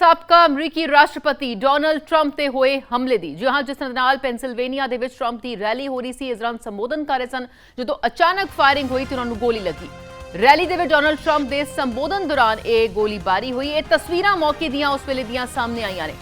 ਸਾਬਕਾ ਅਮਰੀਕੀ ਰਾਸ਼ਟਰਪਤੀ ਡੋਨਲਡ ਟਰੰਪ ਤੇ ਹੋਏ ਹਮਲੇ ਦੀ। ਜਿਹਾਂ ਜਿਸ ਨਾਲ ਪੈਨਸਿਲਵੇਨੀਆ ਦੇ ਵਿੱਚ ਟਰੰਪ ਦੀ ਰੈਲੀ ਹੋ ਰਹੀ ਸੀ, ਇਸ ਦੌਰਾਨ ਸੰਬੋਧਨ ਕਰ ਰਹੇ ਸਨ, ਜਦੋਂ ਅਚਾਨਕ ਫਾਇਰਿੰਗ ਹੋਈ ਤੇ ਉਹਨਾਂ ਨੂੰ ਗੋਲੀ ਲੱਗੀ। ਰੈਲੀ ਦੇ ਵਿੱਚ ਡੋਨਲਡ ਟਰੰਪ ਦੇ ਸੰਬੋਧਨ ਦੌਰਾਨ ਇਹ ਗੋਲੀਬਾਰੀ ਹੋਈ। ਇਹ ਤਸਵੀਰਾਂ ਮੌਕੇ ਦੀਆਂ, ਉਸ ਵੇਲੇ ਦੀਆਂ ਸਾਹਮਣੇ ਆਈਆਂ ਨੇ।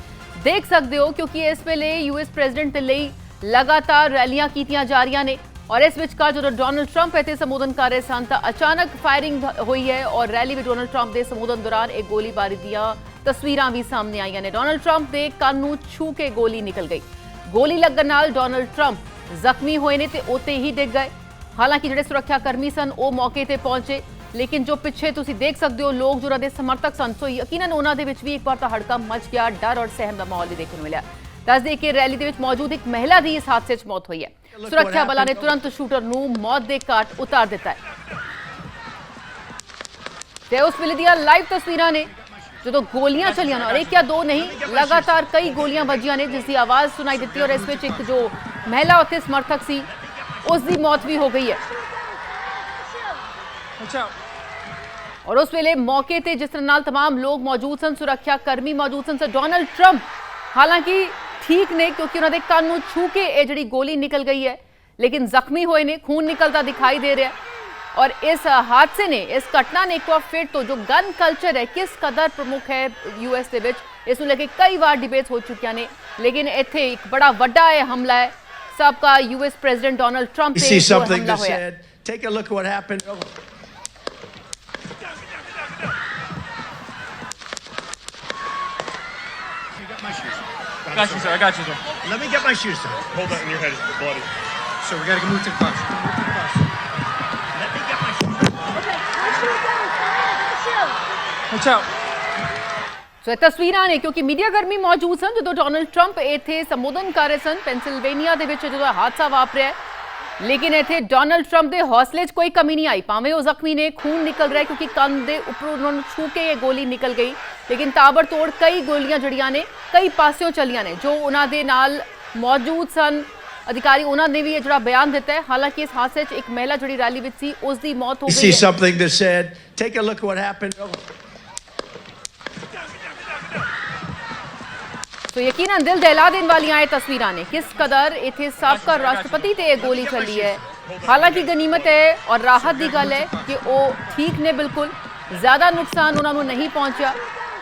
ਦੇਖ ਸਕਦੇ ਹੋ ਕਿਉਂਕਿ ਇਸ ਵੇਲੇ ਯੂਐਸ ਪ੍ਰੈਜ਼ੀਡੈਂਟ ਦੇ ਲਈ ਲਗਾਤਾਰ ਰੈਲੀਆਂ ਕੀਤੀਆਂ ਜਾ ਰਹੀਆਂ ਨੇ। ਔਰ ਇਸ ਵਿਚਕਾਰ ਜਦੋਂ ਡੋਨਲਡ ਟਰੰਪ ਇੱਥੇ ਸੰਬੋਧਨ ਕਰ ਰਹੇ ਸਨ ਤਾਂ ਅਚਾਨਕ ਫਾਇਰਿੰਗ ਹੋਈ ਹੈ ਔਰ ਰੈਲੀ ਵਿੱਚ ਡੋਨਲਡ ਟਰੰਪ ਦੇ ਸੰਬੋਧਨ ਦੌਰਾਨ ਇਹ ਗੋਲੀਬਾਰੀ ਦੀਆਂ ਤਸਵੀਰਾਂ ਵੀ ਸਾਹਮਣੇ ਆਈਆਂ ਨੇ। ਡੋਨਲਡ ਟਰੰਪ ਦੇ ਕੰਨ ਨੂੰ ਛੂ ਕੇ ਗੋਲੀ ਨਿਕਲ ਗਈ। ਗੋਲੀ ਲੱਗਣ ਨਾਲ ਡੋਨਲਡ ਟਰੰਪ ਜ਼ਖਮੀ ਹੋਏ ਨੇ ਤੇ ਉੱਤੇ ਹੀ ਡਿੱਗ ਗਏ। ਹਾਲਾਂਕਿ ਜਿਹੜੇ ਸੁਰੱਖਿਆ ਕਰਮੀ ਸਨ ਉਹ ਮੌਕੇ ਤੇ ਪਹੁੰਚੇ, ਲੇਕਿਨ ਜੋ ਪਿੱਛੇ ਤੁਸੀਂ ਦੇਖ ਸਕਦੇ ਹੋ, ਲੋਕ ਜੋ ਉਹਨਾਂ ਦੇ ਸਮਰਥਕ ਸਨ, ਸੋ ਯਕੀਨਨ ਉਹਨਾਂ ਦੇ ਵਿੱਚ ਵੀ ਇੱਕ ਵਾਰ ਤਾਂ ਹੜਕਾ ਮਚ ਗਿਆ, ਡਰ ਔਰ ਸਹਿਮ ਦਾ ਮਾਹੌਲ ਵੀ ਦੇਖਣ ਨੂੰ ਮਿਲਿਆ। ਦੱਸ ਦੇ ਕਿ ਰੈਲੀ ਦੇ ਵਿੱਚ ਮੌਜੂਦ ਇੱਕ ਮਹਿਲਾ ਦੀ ਇਸ ਹਾਦਸੇ 'ਚ ਮੌਤ ਹੋਈ ਹੈ ਸੁਰੱਖਿਆ ਬਲਾਂ ਨੇ ਤੁਰੰਤ ਸ਼ੂਟਰ ਨੂੰ ਮੌਤ ਦੇ ਘਾਟ ਉਤਾਰ ਦਿੱਤਾ ਹੈ ਤੇ ਉਸ ਵੇਲੇ ਦੀਆਂ ਲਾਈਵ ਤਸਵੀਰਾਂ ਨੇ ਜਦੋਂ ਗੋਲੀਆਂ ਚੱਲੀਆਂ ਨੇ ਔਰ ਇੱਕ ਜਾਂ ਦੋ ਨਹੀਂ ਲਗਾਤਾਰ ਕਈ ਗੋਲੀਆਂ ਵੱਜੀਆਂ ਨੇ ਜਿਸ ਦੀ ਆਵਾਜ਼ ਸੁਣਾਈ ਦਿੱਤੀ ਔਰ ਇਸ ਵਿੱਚ ਇੱਕ ਜੋ ਮਹਿਲਾ ਉੱਥੇ ਸਮਰਥਕ ਸੀ ਉਸ ਦੀ ਮੌਤ ਵੀ ਹੋ ਗਈ ਹੈ ਅੱਛਾ ਔਰ ਉਸ ਵੇਲੇ ਮੌਕੇ ਤੇ ਜਿਸ ਤਰ੍ਹਾਂ ਨਾਲ तमाम ਲੋਕ ਮੌਜੂਦ ਸਨ ਸੁਰੱਖਿਆ ਕਰਮੀ ਮੌਜੂਦ ਸਨ ਸਰ ਡੋਨਲਡ ਟਰੰਪ ਹਾਲਾਂਕਿ ਠੀਕ ਨੇ ਕਿਉਂਕਿ ਉਹਨਾਂ ਦੇ ਕੰਨ ਨੂੰ ਛੂ ਕੇ ਇਹ ਜਿਹੜੀ ਗੋਲੀ ਨਿਕਲ ਗਈ ਹੈ। ਲੇਕਿਨ ਜ਼ਖਮੀ ਹੋਏ ਨੇ ਖੂਨ ਨਿਕਲਦਾ ਦਿਖਾਈ ਦੇ ਰਿਹਾ। ਔਰ ਇਸ ਹਾਦਸੇ ਨੇ ਇਸ ਘਟਨਾ ਨੇ ਇੱਕ ਵਾਰ ਫਿਰ ਤੋਂ ਜੋ ਗਨ ਕਲਚਰ ਹੈ ਕਿਸ ਕਦਰ ਪ੍ਰਮੁੱਖ ਹੈ ਯੂਐਸ ਦੇ ਵਿੱਚ ਇਸ ਨੂੰ ਲੈ ਕੇ ਕਈ ਵਾਰ ਡਿਬੇਟਸ ਹੋ ਚੁੱਕੀਆਂ ਨੇ। ਲੇਕਿਨ ਇੱਥੇ ਇੱਕ ਬੜਾ ਵੱਡਾ ਇਹ ਹਮਲਾ ਹੈ। ਸਾਬਕਾ ਯੂਐਸ ਪ੍ਰੈਜ਼ੀਡੈਂਟ ਡੋਨਲਡ ਟਰੰਪ ਤੇ ਹਮਲਾ ਹੋਇਆ। take a look at what happened. Got you, sir. I got you, sir. Let me get my shoes, sir. Hold that in your head. It's bloody. So we gotta move to the bus. Let me get my shoes. ਅੱਛਾ ਸੋ ਇਹ ਤਸਵੀਰਾਂ ਨੇ ਕਿਉਂਕਿ media ਕਰਮੀ ਮੌਜੂਦ ਸਨ ਜਦੋਂ Donald Trump ਇੱਥੇ ਸੰਬੋਧਨ ਕਰ ਰਹੇ ਸਨ ਪੈਨਸਿਲਵੇਨੀਆ ਦੇ ਵਿੱਚ ਜਦੋਂ ਇਹ ਹਾਦਸਾ ਵਾਪਰਿਆ। ਲੇਕਿਨ ਇੱਥੇ ਡੋਨਲਡ ਟਰੰਪ ਦੇ ਹੌਸਲੇ 'ਚ ਕੋਈ ਕਮੀ ਨਹੀਂ ਆਈ। ਭਾਵੇਂ ਉਹ ਜ਼ਖਮੀ ਨੇ ਖੂਨ ਨਿਕਲ ਰਿਹਾ ਕਿਉਂਕਿ ਕੰਨ ਦੇ ਉੱਪਰੋਂ ਉਹਨਾਂ ਨੂੰ ਛੂ ਕੇ ਇਹ ਗੋਲੀ ਨਿਕਲ ਗਈ। ਲੇਕਿਨ ਤਾਬੜਤੋੜ ਕਈ ਗੋਲੀਆਂ ਜੜੀਆਂ ਨੇ ਕਈ ਪਾਸਿਓਂ ਚੱਲੀਆਂ ਨੇ ਜੋ ਉਹਨਾਂ ਦੇ ਨਾਲ ਮੌਜੂਦ ਸਨ। ਅਧਿਕਾਰੀ ਉਹਨਾਂ ਨੇ ਵੀ ਇਹ ਜਿਹੜਾ ਬਿਆਨ ਦਿੱਤਾ ਹੈ। ਹਾਲਾਂਕਿ ਇਸ ਹਾਦਸੇ 'ਚ ਇੱਕ ਮਹਿਲਾ ਜਿਹੜੀ ਰੈਲੀ ਵਿੱਚ ਸੀ ਉਸ ਦੀ ਮੌਤ ਹੋ ਗਈ ਹੈ. ਸੋ ਯਕੀਨਨ ਦਿਲ ਦਹਿਲਾ ਦੇਣ ਵਾਲੀਆਂ ਇਹ ਤਸਵੀਰਾਂ ਨੇ ਕਿਸ ਕਦਰ ਇੱਥੇ ਸਾਬਕਾ ਰਾਸ਼ਟਰਪਤੀ ਤੇ ਇਹ ਗੋਲੀ ਚੱਲੀ ਹੈ ਹਾਲਾਂਕਿ ਗਨੀਮਤ ਹੈ ਔਰ ਰਾਹਤ ਦੀ ਗੱਲ ਹੈ ਕਿ ਉਹ ਠੀਕ ਨੇ ਬਿਲਕੁਲ ਜ਼ਿਆਦਾ ਨੁਕਸਾਨ ਉਹਨਾਂ ਨੂੰ ਨਹੀਂ ਪਹੁੰਚਿਆ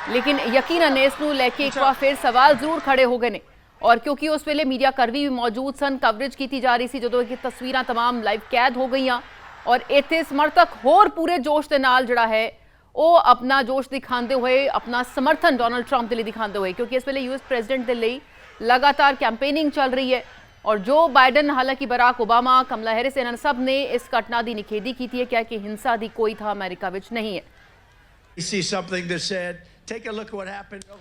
ਲੇਕਿਨ ਯਕੀਨਨ ਇਸ ਨੂੰ ਲੈ ਕੇ ਇੱਕ ਵਾਰ ਫਿਰ ਸਵਾਲ ਜ਼ਰੂਰ ਖੜੇ ਹੋ ਗਏ ਨੇ ਔਰ ਕਿਉਂਕਿ ਉਸ ਵੇਲੇ ਮੀਡੀਆ ਕਰਮੀ ਵੀ ਮੌਜੂਦ ਸਨ ਕਵਰੇਜ ਕੀਤੀ ਜਾ ਰਹੀ ਸੀ ਜਦੋਂ ਇਹ ਤਸਵੀਰਾਂ तमाम ਲਾਈਵ ਕੈਦ ਹੋ ਗਈਆਂ ਔਰ ਇੱਥੇ ਸਮਰਥਕ ਹੋਰ ਪੂਰੇ ਜੋਸ਼ ਦੇ ਨਾਲ ਜਿਹੜਾ ਹੈ ਉਹ ਆਪਣਾ ਜੋਸ਼ ਦਿਖਾਉਂਦੇ ਹੋਏ, ਆਪਣਾ ਸਮਰਥਨ ਡੋਨਲਡ ਟਰੰਪ ਦੇ ਲਈ ਦਿਖਾਉਂਦੇ ਹੋਏ, ਕਿਉਂਕਿ ਇਸ ਵੇਲੇ ਯੂਐਸ ਪ੍ਰੈਜ਼ੀਡੈਂਟ ਦੇ ਲਈ ਲਗਾਤਾਰ ਕੈਂਪੇਨਿੰਗ ਚੱਲ ਰਹੀ ਹੈ। ਔਰ ਜੋ ਬਾਈਡਨ ਹਾਲਾਂਕਿ ਬਰਾਕ ਓਬਾਮਾ ਕਮਲਾ ਹੈਰਿਸ ਇਹਨਾਂ ਸਭ ਨੇ ਇਸ ਘਟਨਾ ਦੀ ਨਿਖੇਧੀ ਕੀਤੀ ਹੈ, ਕਿਹਾ ਕਿ ਹਿੰਸਾ ਦੀ ਕੋਈ ਥਾਂ ਅਮਰੀਕਾ ਵਿੱਚ ਨਹੀਂ ਹੈ You see something that said, take a look at what happened. ਬੈਲ ਅ,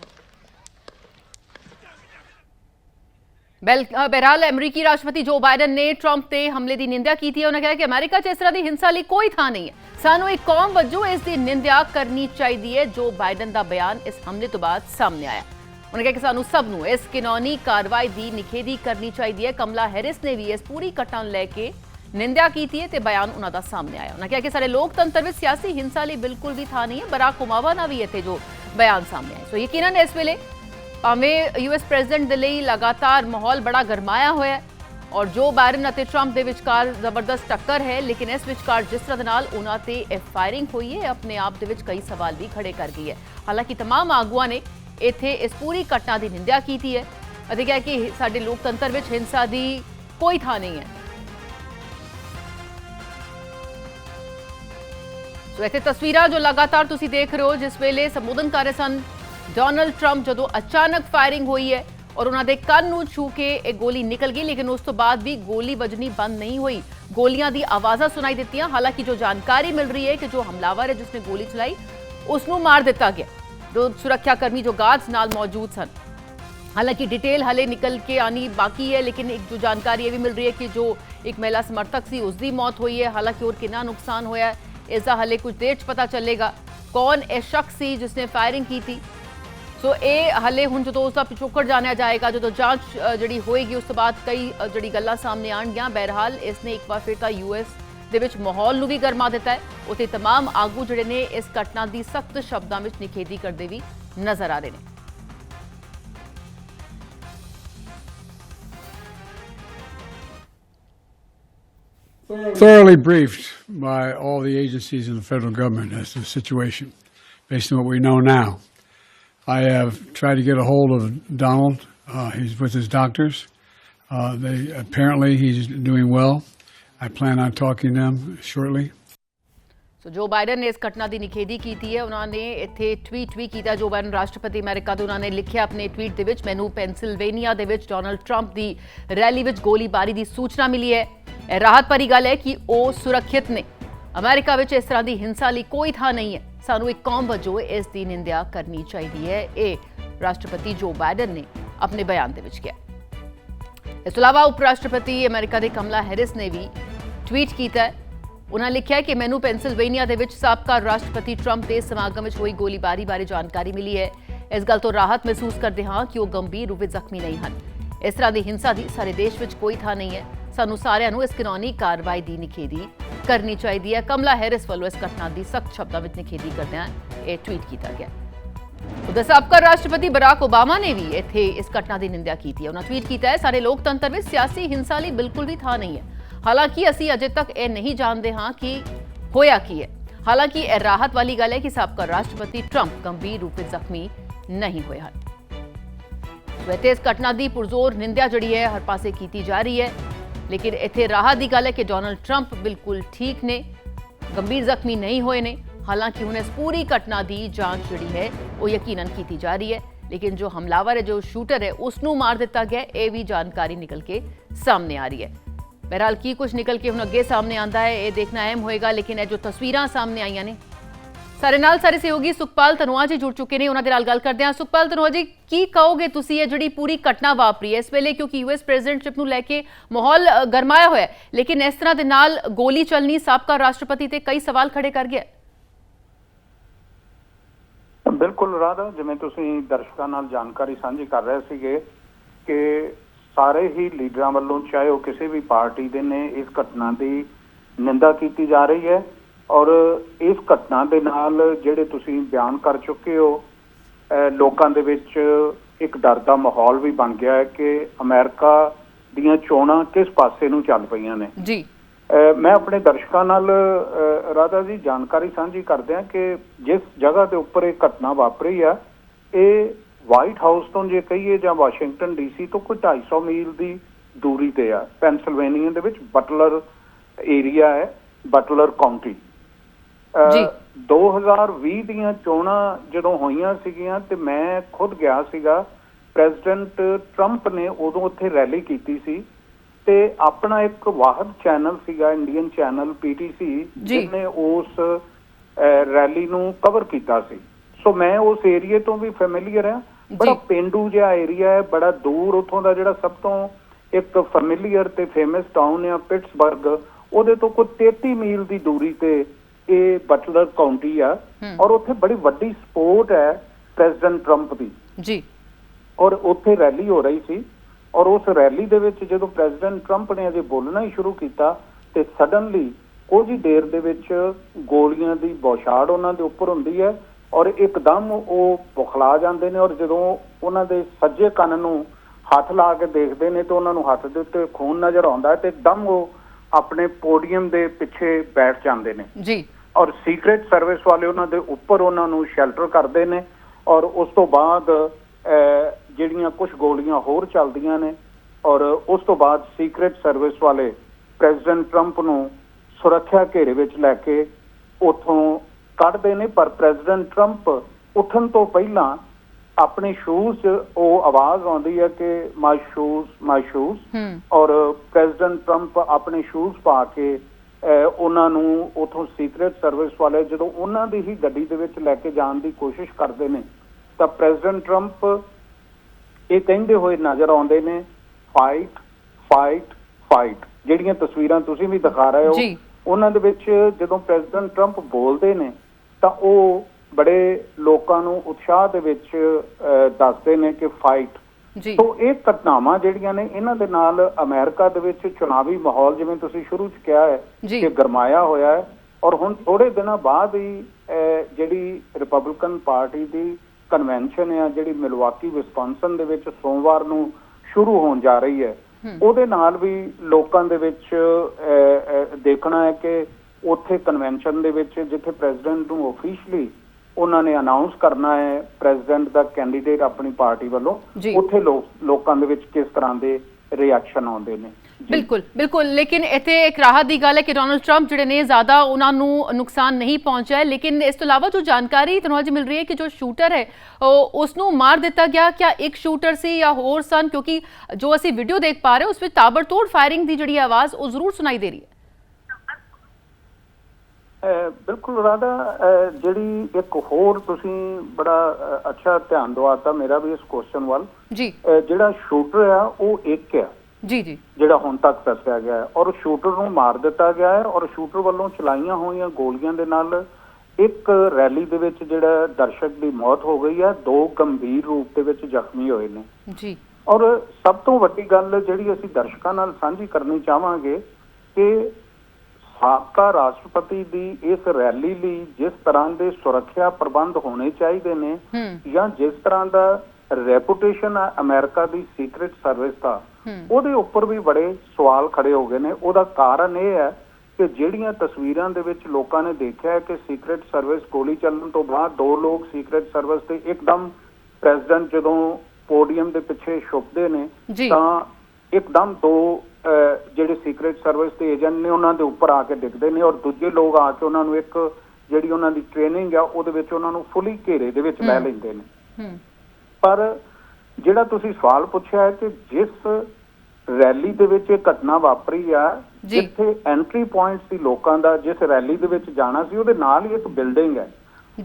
ਬਹਰਹਾਲ ਅਮਰੀਕੀ ਰਾਸ਼ਟਰਪਤੀ ਜੋ ਬਾਈਡਨ ਨੇ ਟਰੰਪ ਤੇ ਹਮਲੇ ਦੀ ਨਿੰਦਿਆ ਕੀਤੀ ਹੈ, ਉਹਨਾਂ ਕਿਹਾ ਕਿ ਅਮਰੀਕਾ 'ਚ ਇਸ ਤਰ੍ਹਾਂ ਦੀ ਹਿੰਸਾ ਲਈ ਕੋਈ ਥਾਂ ਨਹੀਂ ਹੈ। ਸਾਨੂੰ ਇੱਕ ਕੌਮ ਵਜੋਂ ਇਸ ਦੀ ਨਿੰਦਿਆ ਕਰਨੀ ਚਾਹੀਦੀ ਹੈ, ਜੋ ਬਾਈਡਨ ਦਾ ਬਿਆਨ ਇਸ ਹਮਲੇ ਤੋਂ ਬਾਅਦ ਸਾਹਮਣੇ ਆਇਆ। ਉਹਨਾਂ ਕਿਹਾ ਕਿ ਸਾਨੂੰ ਸਭ ਨੂੰ ਇਸ ਕਾਨੂੰਨੀ ਕਾਰਵਾਈ ਦੀ ਨਿਖੇਧੀ ਕਰਨੀ ਚਾਹੀਦੀ ਹੈ। ਕਮਲਾ ਹੈਰਿਸ ਨੇ ਵੀ ਇਸ ਪੂਰੀ ਘਟਨਾ ਨੂੰ ਲੈ ਕੇ ਨਿੰਦਿਆ ਕੀਤੀ ਹੈ ਤੇ ਬਿਆਨ ਉਹਨਾਂ ਦਾ ਸਾਹਮਣੇ ਆਇਆ। ਉਹਨਾਂ ਕਿਹਾ ਕਿ ਸਾਡੇ ਲੋਕਤੰਤਰ ਵਿੱਚ ਸਿਆਸੀ ਹਿੰਸਾ ਲਈ ਬਿਲਕੁਲ ਵੀ ਥਾਂ ਨਹੀਂ ਹੈ। ਬਰਾਕ ਓਬਾਮਾ ਦਾ ਵੀ ਇੱਥੇ ਜੋ ਬਿਆਨ ਸਾਹਮਣੇ ਆਇਆ ਸੋ ਯਕੀਨਨ ਇਸ ਵੇਲੇ ਭਾਵੇਂ ਯੂਐਸ ਪ੍ਰੈਜ਼ੀਡੈਂਟ ਦੇ ਲਈ ਲਗਾਤਾਰ ਮਾਹੌਲ ਬੜਾ ਗਰਮਾਇਆ ਹੋਇਆ ਹੈ ਔਰ ਜੋ ਬਾਈਡਨ ਅਤੇ ਟਰੰਪ ਦੇ ਵਿਚਕਾਰ ਜ਼ਬਰਦਸਤ ਟੱਕਰ ਹੈ ਲੇਕਿਨ ਇਸ ਵਿਚਕਾਰ ਜਿਸ ਤਰ੍ਹਾਂ ਦੇ ਨਾਲ ਉਹਨਾਂ ਤੇ ਇਹ ਫਾਇਰਿੰਗ ਹੋਈ ਹੈ ਇਹ ਆਪਣੇ ਆਪ ਦੇ ਵਿੱਚ ਕਈ ਸਵਾਲ ਵੀ ਖੜੇ ਕਰ ਗਈ ਹੈ ਹਾਲਾਂਕਿ तमाम ਆਗੂਆਂ ਨੇ ਇੱਥੇ ਇਸ ਪੂਰੀ ਘਟਨਾ ਦੀ ਨਿੰਦਿਆ ਕੀਤੀ ਹੈ ਅਤੇ ਕਿਹਾ ਕਿ ਸਾਡੇ ਲੋਕਤੰਤਰ ਵਿੱਚ ਹਿੰਸਾ ਦੀ ਕੋਈ ਥਾਂ ਨਹੀਂ ਹੈ ਸੋ ਇੱਥੇ ਤਸਵੀਰਾਂ ਜੋ ਲਗਾਤਾਰ ਤੁਸੀਂ ਦੇਖ ਰਹੇ ਹੋ ਜਿਸ ਵੇਲੇ ਸੰਬੋਧਨ ਕਰ ਰਹੇ ਸਨ ਡੋਨਲਡ ਟਰੰਪ ਜਦੋਂ ਅਚਾਨਕ ਫਾਇਰਿੰਗ ਹੋਈ ਹੈ ਔਰ ਉਹਨਾਂ ਦੇ ਕੰਨ ਨੂੰ ਛੂ ਕੇ ਇਹ ਗੋਲੀ ਨਿਕਲ ਗਈ, ਲੇਕਿਨ ਉਸ ਤੋਂ ਬਾਅਦ ਵੀ ਗੋਲੀ ਵੱਜਣੀ ਬੰਦ ਨਹੀਂ ਹੋਈ। ਗੋਲੀਆਂ ਦੀ ਆਵਾਜ਼ਾਂ ਸੁਣਾਈ ਦਿੱਤੀਆਂ। ਹਾਲਾਂਕਿ ਜੋ ਜਾਣਕਾਰੀ ਮਿਲ ਰਹੀ ਹੈ ਕਿ ਜੋ ਹਮਲਾਵਰ ਹੈ, ਜਿਸਨੇ ਗੋਲੀ ਚਲਾਈ ਉਸ ਨੂੰ ਮਾਰ ਦਿੱਤਾ ਗਿਆ। ਜੋ ਸੁਰੱਖਿਆ ਕਰਮੀ ਜੋ ਗਾਰਡਸ ਨਾਲ ਮੌਜੂਦ ਸਨ। ਹਾਲਾਂਕਿ ਡਿਟੇਲ ਹਲੇ ਨਿਕਲ ਕੇ ਆਣੀ ਬਾਕੀ ਹੈ, ਲੇਕਿਨ ਇੱਕ ਜੋ ਜਾਣਕਾਰੀ ਇਹ ਵੀ ਮਿਲ ਰਹੀ ਹੈ ਕਿ ਜੋ ਇੱਕ ਮਹਿਲਾ ਸਮਰਥਕ ਸੀ ਉਸ ਦੀ ਮੌਤ ਹੋਈ ਹੈ। ਹਾਲਾਂਕਿ ਹੋਰ ਕਿੰਨਾ ਨੁਕਸਾਨ ਹੋਇਆ ਹੈ, ਇਸ ਦਾ ਹਲੇ ਕੁਝ ਦੇਰ 'ਚ ਪਤਾ ਚੱਲੇਗਾ। ਕੌਣ ਇਹ ਸ਼ਖਸ ਸੀ, ਜਿਸਨੇ ਫਾਇਰਿੰਗ ਕੀਤੀ? ਸੋ ਇਹ ਹੱਲੇ ਹੁਣ ਜਦੋਂ ਉਸ ਦਾ ਪਿਛੋਕੜ ਜਾਣਿਆ ਜਾਏਗਾ, ਜਦੋਂ ਜਾਂਚ ਜਿਹੜੀ ਹੋਏਗੀ, ਉਸ ਤੋਂ ਬਾਅਦ ਕਈ ਜਿਹੜੀ ਗੱਲਾਂ ਸਾਹਮਣੇ ਆਣਗੀਆਂ ਬਹਿਰਹਾਲ ਇਸ ਨੇ ਇੱਕ ਵਾਰ ਫਿਰ ਤਾਂ ਯੂਐਸ ਦੇ ਵਿੱਚ ਮਾਹੌਲ ਨੂੰ ਵੀ ਗਰਮਾ ਦਿੱਤਾ ਹੈ। ਉਤੇ तमाम ਆਗੂ ਜਿਹੜੇ ਨੇ ਇਸ ਘਟਨਾ ਦੀ ਸਖਤ ਸ਼ਬਦਾਂ ਵਿੱਚ ਨਿਖੇਧੀ ਕਰਦੇ ਵੀ ਨਜ਼ਰ ਆ ਰਹੇ ਨੇ। Thoroughly briefed by all the agencies in the federal government as to the situation based on what we know now. I have tried to get a hold of Donald. Uh, he's with his doctors. Uh, they apparently he's doing well. I plan on talking to them shortly. ਸੋ ਜੋ Biden ਨੇ ਇਸ ਘਟਨਾ ਦੀ ਨਿਖੇਧੀ ਕੀਤੀ ਹੈ ਉਹਨਾਂ ਨੇ ਇੱਥੇ ਟਵੀਟ ਵੀ ਕੀਤਾ ਜੋ ਬਾਈਡਨ ਰਾਸ਼ਟਰਪਤੀ ਅਮਰੀਕਾ ਦੇ ਉਹਨਾਂ ਨੇ ਲਿਖਿਆ ਆਪਣੇ ਟਵੀਟ ਦੇ ਵਿੱਚ ਮੈਨੂੰ ਪੈਨਸਿਲਵੇਨੀਆ ਦੇ ਵਿੱਚ ਡੋਨਲਡ ਟਰੰਪ ਦੀ ਰੈਲੀ ਵਿੱਚ ਗੋਲੀਬਾਰੀ ਦੀ ਸੂਚਨਾ ਮਿਲੀ ਹੈ ਇਹ ਰਾਹਤ ਭਰੀ ਗੱਲ ਹੈ ਕਿ ਉਹ ਸੁਰੱਖਿਅਤ ਨੇ ਅਮਰੀਕਾ ਵਿੱਚ ਇਸ ਤਰ੍ਹਾਂ ਦੀ ਹਿੰਸਾ ਲਈ ਕੋਈ ਥਾਂ ਨਹੀਂ ਹੈ ਸਾਨੂੰ ਇੱਕ ਕੌਮ ਵਜੋਂ ਇਸ ਦੀ ਨਿੰਦਿਆ ਕਰਨੀ ਚਾਹੀਦੀ ਹੈ। ਇਹ ਰਾਸ਼ਟਰਪਤੀ ਜੋ ਬਾਈਡਨ ਨੇ ਆਪਣੇ ਬਿਆਨ ਦੇ ਵਿੱਚ ਕਿਹਾ। ਇਸ ਤੋਂ ਇਲਾਵਾ ਉਪ ਰਾਸ਼ਟਰਪਤੀ ਅਮਰੀਕਾ ਦੇ ਕਮਲਾ ਹੈਰਿਸ ਨੇ ਵੀ ਟਵੀਟ ਕੀਤਾ ਉਹਨਾਂ ਲਿਖਿਆ ਕਿ ਮੈਨੂੰ ਪੈਨਸਿਲਵੇਨੀਆ ਦੇ ਵਿੱਚ ਸਾਬਕਾ ਰਾਸ਼ਟਰਪਤੀ ਟਰੰਪ ਦੇ ਸਮਾਗਮ ਵਿੱਚ ਹੋਈ ਗੋਲੀਬਾਰੀ ਬਾਰੇ ਜਾਣਕਾਰੀ ਮਿਲੀ ਹੈ। ਇਸ ਗੱਲ ਤੋਂ ਰਾਹਤ ਮਹਿਸੂਸ ਕਰਦੇ ਹਾਂ ਕਿ ਉਹ ਗੰਭੀਰ ਰੂਪ ਵਿੱਚ ਜ਼ਖਮੀ ਨਹੀਂ ਹਨ। ਇਸ ਤਰ੍ਹਾਂ ਦੀ ਹਿੰਸਾ ਦੀ ਸਾਰੇ ਦੇਸ਼ ਵਿੱਚ ਕੋਈ ਥਾਂ ਨਹੀਂ ਹੈ। ਸਾਨੂੰ ਸਾਰਿਆਂ ਨੂੰ ਇਸ ਕਾਨੂੰਨੀ ਕਾਰਵਾਈ ਦੀ ਨਿਖੇਧੀ ਕਰਨੀ ਚਾਹੀਦੀ ਹੈ। ਕਮਲਾ ਹੈਰਿਸ ਵੱਲੋਂ ਇਸ ਘਟਨਾ ਦੀ ਸਖਤ ਸ਼ਬਦਾਂ ਵਿੱਚ ਨਿਖੇਧੀ ਕਰਦਿਆਂ ਇਹ ਟਵੀਟ ਕੀਤਾ ਗਿਆ। ਉਧਰ ਸਾਬਕਾ ਰਾਸ਼ਟਰਪਤੀ ਬਰਾਕ ਓਬਾਮਾ ਨੇ ਵੀ ਇੱਥੇ ਇਸ ਘਟਨਾ ਦੀ ਨਿੰਦਿਆ ਕੀਤੀ ਹੈ। ਉਹਨਾਂ ਟਵੀਟ ਕੀਤਾ ਹੈ, ਸਾਡੇ ਲੋਕਤੰਤਰ ਵਿੱਚ ਸਿਆਸੀ ਹਿੰਸਾ ਲਈ ਬਿਲਕੁਲ ਵੀ ਥਾਂ ਨਹੀਂ ਹੈ। ਹਾਲਾਂਕਿ ਅਸੀਂ ਅਜੇ ਤੱਕ ਇਹ ਨਹੀਂ ਜਾਣਦੇ ਹਾਂ ਕਿ ਹੋਇਆ ਕੀ ਹੈ। ਹਾਲਾਂਕਿ ਇਹ ਰਾਹਤ ਵਾਲੀ ਗੱਲ ਹੈ ਕਿ ਸਾਬਕਾ ਰਾਸ਼ਟਰਪਤੀ ਟਰੰਪ ਗੰਭੀਰ ਰੂਪ ਵਿੱਚ ਜ਼ਖਮੀ ਨਹੀਂ ਹੋਏ ਹਨ। ਸੋ ਇੱਥੇ ਇਸ ਘਟਨਾ ਦੀ ਪੁਰਜ਼ੋਰ ਨਿੰਦਿਆ ਜਿਹੜੀ ਹੈ, ਹਰ ਪਾਸੇ ਕੀਤੀ ਜਾ ਰਹੀ ਹੈ। ਲੇਕਿਨ ਇੱਥੇ ਰਾਹਤ ਦੀ ਗੱਲ ਹੈ ਕਿ ਡੋਨਲਡ ਟਰੰਪ ਬਿਲਕੁਲ ਠੀਕ ਨੇ, ਗੰਭੀਰ ਜ਼ਖਮੀ ਨਹੀਂ ਹੋਏ ਨੇ। ਹਾਲਾਂਕਿ ਹੁਣ ਇਸ ਪੂਰੀ ਘਟਨਾ ਦੀ ਜਾਂਚ ਜਿਹੜੀ ਹੈ, ਉਹ ਯਕੀਨਨ ਕੀਤੀ ਜਾ ਰਹੀ ਹੈ। ਲੇਕਿਨ ਜੋ ਹਮਲਾਵਰ ਹੈ, ਜੋ ਸ਼ੂਟਰ ਹੈ ਉਸ ਨੂੰ ਮਾਰ ਦਿੱਤਾ ਗਿਆ ਇਹ ਵੀ ਜਾਣਕਾਰੀ ਨਿਕਲ ਕੇ ਸਾਹਮਣੇ ਆ ਰਹੀ ਹੈ। ਬਹਰਹਾਲ ਕੀ ਕੁਝ ਨਿਕਲ ਕੇ ਹੁਣ ਅੱਗੇ ਸਾਹਮਣੇ ਆਂਦਾ ਹੈ, ਇਹ ਦੇਖਣਾ ਅਹਿਮ ਹੋਏਗਾ, ਲੇਕਿਨ ਇਹ ਜੋ ਤਸਵੀਰਾਂ ਸਾਹਮਣੇ ਆਈਆਂ ਨੇ ਸਾਡੇ ਨਾਲ ਸਾਰੇ ਸਹਿਯੋਗੀ ਸੁਖਪਾਲ ਧਨੋਆ ਜੀ ਜੁੜ ਚੁੱਕੇ ਨੇ, ਉਹਨਾਂ ਦੇ ਨਾਲ ਗੱਲ ਕਰਦੇ ਹਾਂ। ਸੁਖਪਾਲ ਧਨੋਆ ਜੀ, ਕੀ ਕਹੋਗੇ ਤੁਸੀਂ ਇਹ ਜਿਹੜੀ ਪੂਰੀ ਘਟਨਾ ਵਾਪਰੀ ਹੈ? ਇਸ ਵੇਲੇ ਕਿਉਂਕਿ ਯੂਐਸ ਪ੍ਰੈਜ਼ੀਡੈਂਟਸ਼ਿਪ ਨੂੰ ਲੈ ਕੇ ਮਾਹੌਲ ਗਰਮਾਇਆ ਹੋਇਆ ਹੈ, ਲੇਕਿਨ ਇਸ ਤਰ੍ਹਾਂ ਦੇ ਨਾਲ ਗੋਲੀ ਚੱਲਣੀ ਸਾਬਕਾ ਰਾਸ਼ਟਰਪਤੀ ਤੇ ਕਈ ਸਵਾਲ ਖੜੇ ਕਰ ਗਿਆ ਬਿਲਕੁਲ ਰਾਧਾ, ਜਿਵੇਂ ਤੁਸੀਂ ਦਰਸ਼ਕਾਂ ਨਾਲ ਜਾਣਕਾਰੀ ਸਾਂਝੀ ਕਰ ਰਹੇ ਸੀਗੇ ਕਿ ਸਾਰੇ ਹੀ ਲੀਡਰਾਂ ਵੱਲੋਂ, ਚਾਹੇ ਉਹ ਕਿਸੇ ਵੀ ਪਾਰਟੀ ਦੇ ਨੇ, ਇਸ ਘਟਨਾ ਦੀ ਨਿੰਦਾ ਕੀਤੀ ਜਾ ਰਹੀ ਹੈ। ਔਰ ਇਸ ਘਟਨਾ ਦੇ ਨਾਲ ਜਿਹੜੇ ਤੁਸੀਂ ਬਿਆਨ ਕਰ ਚੁੱਕੇ ਹੋ ਲੋਕਾਂ ਦੇ ਵਿੱਚ ਇੱਕ ਡਰ ਦਾ ਮਾਹੌਲ ਵੀ ਬਣ ਗਿਆ ਹੈ ਕਿ ਅਮਰੀਕਾ ਦੀਆਂ ਚੋਣਾਂ ਕਿਸ ਪਾਸੇ ਨੂੰ ਚੱਲ ਪਈਆਂ ਨੇ। ਜੀ। ਮੈਂ ਆਪਣੇ ਦਰਸ਼ਕਾਂ ਨਾਲ ਰਾਧਾ ਜੀ ਜਾਣਕਾਰੀ ਸਾਂਝੀ ਕਰਦੇ ਹਾਂ ਕਿ ਜਿਸ ਜਗ੍ਹਾ ਦੇ ਉੱਪਰ ਇਹ ਘਟਨਾ ਵਾਪਰੀ ਆ ਇਹ ਵਾਈਟ ਹਾਊਸ ਤੋਂ ਜੇ ਕਹੀਏ ਜਾਂ ਵਾਸ਼ਿੰਗਟਨ ਡੀਸੀ ਤੋਂ ਕੋਈ 250 ਮੀਲ ਦੀ ਦੂਰੀ ਤੇ ਆ। ਪੈਨਸਿਲਵੇਨੀਆ ਦੇ ਵਿੱਚ ਬਟਲਰ ਏਰੀਆ ਹੈ ਬਟਲਰ ਕਾਉਂਟੀ ਜੀ। 2020 ਦੀਆਂ ਚੋਣਾਂ ਜਦੋਂ ਹੋਈਆਂ ਸੀਗੀਆਂ ਤੇ ਮੈਂ ਖੁਦ ਗਿਆ ਸੀਗਾ ਪ੍ਰੈਜ਼ੀਡੈਂਟ ਟਰੰਪ ਨੇ ਉਦੋਂ ਉੱਥੇ ਰੈਲੀ ਕੀਤੀ ਸੀ ਤੇ ਆਪਣਾ ਇੱਕ ਵਾਹਦ ਚੈਨਲ ਸੀਗਾ ਇੰਡੀਅਨ ਚੈਨਲ ਪੀਟੀਸੀ ਜੀ। ਜਿਹਨੇ ਉਸ ਰੈਲੀ ਨੂੰ ਕਵਰ ਕੀਤਾ ਸੀ ਸੋ ਮੈਂ ਉਸ ਏਰੀਏ ਤੋਂ ਵੀ ਫੈਮਿਲੀਅਰ ਹਾਂ ਬੜਾ। ਪਿੰਡੂ ਜਿਹਾ ਏਰੀਆ ਹੈ ਬੜਾ ਦੂਰ ਉਥੋਂ ਦਾ ਜਿਹੜਾ ਸਭ ਤੋਂ ਇੱਕ ਫੈਮਿਲੀਅਰ ਤੇ ਫੇਮਸ ਟਾਊਨ ਹੈ ਪਿਟਸਬਰਗ ਉਹਦੇ ਤੋਂ ਕੋਈ 33 ਮੀਲ ਦੀ ਦੂਰੀ ਤੇ ਇਹ ਬਟਲਰ ਕਾਉਂਟੀ ਆ। ਔਰ ਉੱਥੇ ਬੜੀ ਵੱਡੀ ਸਪੋਰਟ ਹੈ ਪ੍ਰੈਜ਼ੀਡੈਂਟ ਟਰੰਪ ਦੀ। ਜੀ। ਔਰ ਉੱਥੇ ਰੈਲੀ ਹੋ ਰਹੀ ਸੀ ਔਰ ਉਸ ਰੈਲੀ ਦੇ ਵਿੱਚ ਜਦੋਂ ਪ੍ਰੈਜ਼ੀਡੈਂਟ ਟਰੰਪ ਨੇ ਅਜੇ ਬੋਲਣਾ ਹੀ ਸ਼ੁਰੂ ਕੀਤਾ ਤੇ ਸਡਨਲੀ ਕੁਝ ਹੀ ਦੇਰ ਦੇ ਵਿੱਚ ਗੋਲੀਆਂ ਦੀ ਬੌਛਾੜ ਉਹਨਾਂ ਦੇ ਉੱਪਰ ਹੁੰਦੀ ਹੈ ਔਰ ਇੱਕਦਮ ਉਹ ਬੁਖਲਾ ਜਾਂਦੇ ਨੇ ਔਰ ਜਦੋਂ ਉਹਨਾਂ ਦੇ ਸੱਜੇ ਕੰਨ ਨੂੰ ਹੱਥ ਲਾ ਕੇ ਦੇਖਦੇ ਨੇ ਤਾਂ ਉਹਨਾਂ ਨੂੰ ਹੱਥ ਦੇ ਉੱਤੇ ਖੂਨ ਨਜ਼ਰ ਆਉਂਦਾ ਤੇ ਇੱਕਦਮ ਉਹ ਆਪਣੇ ਪੋਡੀਅਮ ਦੇ ਪਿੱਛੇ ਬੈਠ ਜਾਂਦੇ ਨੇ। ਜੀ। ਔਰ ਸੀਕ੍ਰੀਟ ਸਰਵਿਸ ਵਾਲੇ ਉਹਨਾਂ ਦੇ ਉੱਪਰ ਉਹਨਾਂ ਨੂੰ ਸ਼ੈਲਟਰ ਕਰਦੇ ਨੇ ਔਰ ਉਸ ਤੋਂ ਬਾਅਦ ਜਿਹੜੀਆਂ ਕੁਝ ਗੋਲੀਆਂ ਹੋਰ ਚੱਲਦੀਆਂ ਨੇ ਔਰ ਉਸ ਤੋਂ ਬਾਅਦ ਸੀਕ੍ਰੀਟ ਸਰਵਿਸ ਵਾਲੇ ਪ੍ਰੈਜ਼ੀਡੈਂਟ ਟਰੰਪ ਨੂੰ ਸੁਰੱਖਿਆ ਘੇਰੇ ਵਿੱਚ ਲੈ ਕੇ ਉੱਥੋਂ ਕੱਢਦੇ ਨੇ ਪਰ ਪ੍ਰੈਜ਼ੀਡੈਂਟ ਟਰੰਪ ਉੱਠਣ ਤੋਂ ਪਹਿਲਾਂ ਆਪਣੇ ਸ਼ੂਜ਼ ਉਹ ਆਵਾਜ਼ ਆਉਂਦੀ ਹੈ ਕਿ ਮਾਈ ਸ਼ੂਜ਼ ਮਾਈ ਸ਼ੂਜ਼ ਔਰ ਪ੍ਰੈਜ਼ੀਡੈਂਟ ਟਰੰਪ ਆਪਣੇ ਸ਼ੂਜ਼ ਪਾ ਕੇ ਉਹਨਾਂ ਨੂੰ ਉਥੋਂ ਸੀਕ੍ਰੀਟ ਸਰਵਿਸ ਵਾਲੇ ਜਦੋਂ ਉਹਨਾਂ ਦੀ ਹੀ ਗੱਡੀ ਦੇ ਵਿੱਚ ਲੈ ਕੇ ਜਾਣ ਦੀ ਕੋਸ਼ਿਸ਼ ਕਰਦੇ ਨੇ ਤਾਂ ਪ੍ਰੈਜ਼ੀਡੈਂਟ ਟਰੰਪ ਇਹ ਕਹਿੰਦੇ ਹੋਏ ਨਜ਼ਰ ਆਉਂਦੇ ਨੇ ਫਾਈਟ ਫਾਈਟ ਫਾਈਟ ਜਿਹੜੀਆਂ ਤਸਵੀਰਾਂ ਤੁਸੀਂ ਵੀ ਦਿਖਾ ਰਹੇ ਹੋ। ਉਹਨਾਂ ਦੇ ਵਿੱਚ ਜਦੋਂ ਪ੍ਰੈਜ਼ੀਡੈਂਟ ਟਰੰਪ ਬੋਲਦੇ ਨੇ ਤਾਂ ਉਹ ਬੜੇ ਲੋਕਾਂ ਨੂੰ ਉਤਸ਼ਾਹ ਦੇ ਵਿੱਚ ਦੱਸਦੇ ਨੇ ਕਿ ਫਾਈਟ ਜੀ। ਸੋ ਇਹ ਘਟਨਾਵਾਂ ਜਿਹੜੀਆਂ ਨੇ ਇਹਨਾਂ ਦੇ ਨਾਲ ਅਮਰੀਕਾ ਦੇ ਵਿੱਚ ਚੁਣਾਵੀ ਮਾਹੌਲ ਜਿਵੇਂ ਤੁਸੀਂ ਸ਼ੁਰੂ ਚ ਕਿਹਾ ਹੈ। ਕਿ ਗਰਮਾਇਆ ਹੋਇਆ ਹੈ। ਔਰ ਹੁਣ ਥੋੜੇ ਦਿਨਾਂ ਬਾਅਦ ਹੀ ਜਿਹੜੀ ਰਿਪਬਲਿਕਨ ਪਾਰਟੀ ਦੀ ਕਨਵੈਨਸ਼ਨ ਹੈ ਜਿਹੜੀ ਮਿਲਵਾਕੀ ਵਿਸਕੌਨਸਨ ਦੇ ਵਿੱਚ ਸੋਮਵਾਰ ਨੂੰ ਸ਼ੁਰੂ ਹੋਣ ਜਾ ਰਹੀ ਹੈ ਉਹਦੇ ਨਾਲ ਵੀ ਲੋਕਾਂ ਦੇ ਵਿੱਚ ਦੇਖਣਾ ਹੈ ਕਿ ਉੱਥੇ ਕਨਵੈਨਸ਼ਨ ਦੇ ਵਿੱਚ ਜਿੱਥੇ ਪ੍ਰੈਜ਼ੀਡੈਂਟ ਨੂੰ ਆਫੀਸ਼ੀਅਲੀ ਉਹਨਾਂ ਨੇ ਅਨਾਉਂਸ ਕਰਨਾ ਹੈ ਪ੍ਰੈਜ਼ੀਡੈਂਟ ਦਾ ਕੈਂਡੀਡੇਟ ਆਪਣੀ ਪਾਰਟੀ ਵੱਲੋਂ। ਉੱਥੇ ਲੋਕ ਦੇ ਵਿੱਚ ਕਿਸ ਤਰ੍ਹਾਂ ਦੇ ਰਿਐਕਸ਼ਨ ਆਉਂਦੇ ਨੇ। ਬਿਲਕੁਲ ਬਿਲਕੁਲ ਲੇਕਿਨ ਇੱਥੇ ਇੱਕ ਰਾਹਤ ਦੀ ਗੱਲ ਹੈ ਕਿ ਡੋਨਲਡ ਟਰੰਪ ਜਿਹੜੇ ਨੇ ਜ਼ਿਆਦਾ ਉਹਨਾਂ ਨੂੰ ਨੁਕਸਾਨ ਨਹੀਂ ਪਹੁੰਚਿਆ ਹੈ। ਲੇਕਿਨ ਇਸ ਤੋਂ ਇਲਾਵਾ ਜੋ ਜਾਣਕਾਰੀ ਤੁਹਾਨੂੰ ਅੱਜ ਮਿਲ ਰਹੀ ਹੈ ਕਿ ਜੋ ਸ਼ੂਟਰ ਹੈ ਉਸ ਨੂੰ ਮਾਰ ਦਿੱਤਾ ਗਿਆ। ਕਿਆ ਇੱਕ ਸ਼ੂਟਰ ਸੀ ਜਾਂ ਹੋਰ ਸਨ? ਕਿਉਂਕਿ ਜੋ ਅਸੀਂ ਵੀਡੀਓ ਦੇਖ ਪਾ ਰਹੇ ਉਸ ਵਿੱਚ ਤਾਬੜਤੋੜ ਫਾਇਰਿੰਗ ਦੀ ਜਿਹੜੀ ਆਵਾਜ਼ ਉਹ ਜ਼ਰੂਰ ਸੁਣਾਈ ਦੇ ਰਹੀ ਹੈ। ਬਿਲਕੁਲ ਰਾਧਾ ਜਿਹੜੀ ਇੱਕ ਹੋਰ ਤੁਸੀਂ ਬੜਾ ਅੱਛਾ ਧਿਆਨ ਦਵਾਤਾ ਮੇਰਾ ਵੀ ਇਸ ਕੁਐਸਚਨ ਵੱਲ। ਜੀ। ਜਿਹੜਾ ਸ਼ੂਟਰ ਆ ਉਹ ਇੱਕ ਆ। ਜੀ ਜੀ। ਜਿਹੜਾ ਹੁਣ ਤੱਕ ਦੱਸਿਆ ਗਿਆ ਹੈ। ਔਰ ਸ਼ੂਟਰ ਨੂੰ ਮਾਰ ਦਿੱਤਾ ਗਿਆ ਹੈ ਔਰ ਸ਼ੂਟਰ ਵੱਲੋਂ ਚਲਾਈਆਂ ਹੋਈਆਂ ਗੋਲੀਆਂ ਦੇ ਨਾਲ ਇੱਕ ਰੈਲੀ ਦੇ ਵਿੱਚ ਜਿਹੜਾ ਦਰਸ਼ਕ ਦੀ ਮੌਤ ਹੋ ਗਈ ਹੈ। ਦੋ ਗੰਭੀਰ ਰੂਪ ਦੇ ਵਿੱਚ ਜ਼ਖਮੀ ਹੋਏ ਨੇ। ਜੀ। ਔਰ ਸਭ ਤੋਂ ਵੱਡੀ ਗੱਲ ਜਿਹੜੀ ਅਸੀਂ ਦਰਸ਼ਕਾਂ ਨਾਲ ਸਾਂਝੀ ਕਰਨੀ ਚਾਹਾਂਗੇ ਕਿ ਸਾਬਕਾ ਰਾਸ਼ਟਰਪਤੀ ਦੀ ਇਸ ਰੈਲੀ ਲਈ ਜਿਸ ਤਰ੍ਹਾਂ ਦੇ ਸੁਰੱਖਿਆ ਪ੍ਰਬੰਧ ਹੋਣੇ ਚਾਹੀਦੇ ਨੇ ਜਾਂ ਜਿਸ ਤਰ੍ਹਾਂ ਦਾ ਰੈਪੂਟੇਸ਼ਨ ਹੈ ਅਮਰੀਕਾ ਦੀ ਸੀਕ੍ਰੀਟ ਸਰਵਿਸ ਦਾ ਉਹਦੇ ਉੱਪਰ ਵੀ ਬੜੇ ਸਵਾਲ ਖੜੇ ਹੋ ਗਏ ਨੇ। ਉਹਦਾ ਕਾਰਨ ਇਹ ਹੈ ਕਿ ਜਿਹੜੀਆਂ ਤਸਵੀਰਾਂ ਦੇ ਵਿੱਚ ਲੋਕਾਂ ਨੇ ਦੇਖਿਆ ਕਿ ਸੀਕ੍ਰੀਟ ਸਰਵਿਸ ਗੋਲੀ ਚੱਲਣ ਤੋਂ ਬਾਅਦ ਦੋ ਲੋਕ ਸੀਕ੍ਰੀਟ ਸਰਵਿਸ ਤੇ ਇੱਕਦਮ ਪ੍ਰੈਜ਼ੀਡੈਂਟ ਜਦੋਂ ਪੋਡੀਅਮ ਦੇ ਪਿੱਛੇ ਛੁਪਦੇ ਨੇ। ਤਾਂ ਇੱਕਦਮ ਦੋ ਜਿਹੜੇ ਸੀਕ੍ਰੀਟ ਸਰਵਿਸ ਦੇ ਏਜੰਟ ਨੇ ਉਹਨਾਂ ਦੇ ਉੱਪਰ ਆ ਕੇ ਡਿੱਗਦੇ ਨੇ ਔਰ ਦੂਜੇ ਲੋਕ ਆ ਕੇ ਉਹਨਾਂ ਨੂੰ ਇੱਕ ਜਿਹੜੀ ਉਹਨਾਂ ਦੀ ਟ੍ਰੇਨਿੰਗ ਆ ਉਹਦੇ ਵਿੱਚ ਉਹਨਾਂ ਨੂੰ ਫੁੱਲੀ ਘੇਰੇ ਦੇ ਵਿੱਚ ਲੈ। ਲੈਂਦੇ ਨੇ ਪਰ ਜਿਹੜਾ ਤੁਸੀਂ ਸਵਾਲ ਪੁੱਛਿਆ ਹੈ ਕਿ ਜਿਸ ਰੈਲੀ ਦੇ ਵਿੱਚ ਇਹ ਘਟਨਾ ਵਾਪਰੀ ਆ। ਜਿੱਥੇ ਐਂਟਰੀ ਪੁਆਇੰਟ ਸੀ ਲੋਕਾਂ ਦਾ ਜਿਸ ਰੈਲੀ ਦੇ ਵਿੱਚ ਜਾਣਾ ਸੀ ਉਹਦੇ ਨਾਲ ਹੀ ਇੱਕ ਬਿਲਡਿੰਗ ਹੈ